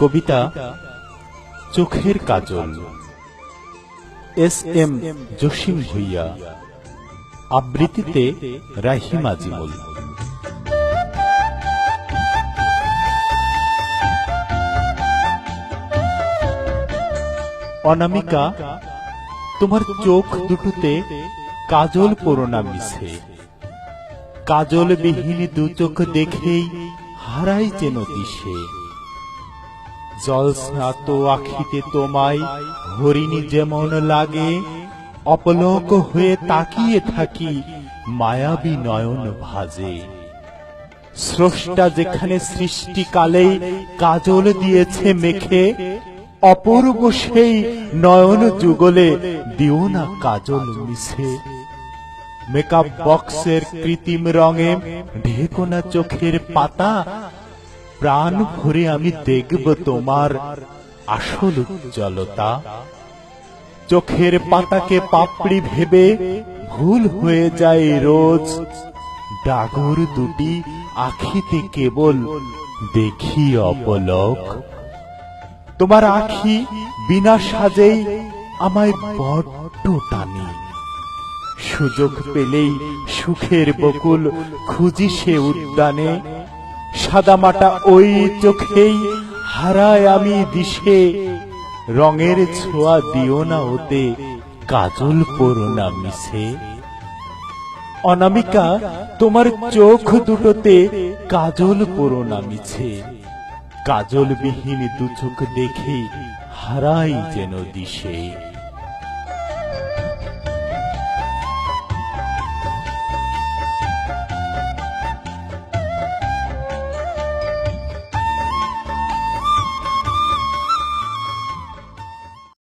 কবিতা চোখের কাজল। S M Jasim Bhuiyan, আবৃত্তিতে রাহিম আজিমুল অনামিকা, তোমার চোখ দুটোতে কাজল পড়োনা মিশে। কাজল বিহীন দু চোখ দেখেই হারাই যেন দিশে। জল স্নাত আখিতে তোমায়, হরিণী যেমন লাগে, অপলক হয়ে তাকিয়ে থাকি, মায়াবী নয়ন ভাজে। স্রষ্টা যেখানে সৃষ্টিকালেই কাজল দিয়েছে মেখে, অপূর্ব সেই নয়ন যুগলে দিও না কাজল মিশে। মেকআপ বক্সের কৃত্রিম রঙে ঢেকো না চোখের পাতা প্রাণ ভরে আমি দেখব তোমার আসল উজ্জ্বলতা। চোখের পাতাকে পাপড়ি ভেবে ভুল হয়ে যায় রোজ। ডাগর দুটি আখিতে কেবল দেখি অপলক। তোমার আখি বিনা সাজেই আমায় বড্ড টানে। সুযোগ পেলেই সুখের বকুল খুঁজি সে উদ্যানে। সাদামাটা ওই চোখেই হারায় আমি দিশে। রঙের ছোঁয়া দিও না ওতে, কাজল পড়ো না মিশে। অনামিকা, তোমার চোখ দুটোতে কাজল পড়ো না মিছে। কাজল বিহীন দু চোখ দেখে হারাই যেন দিশে।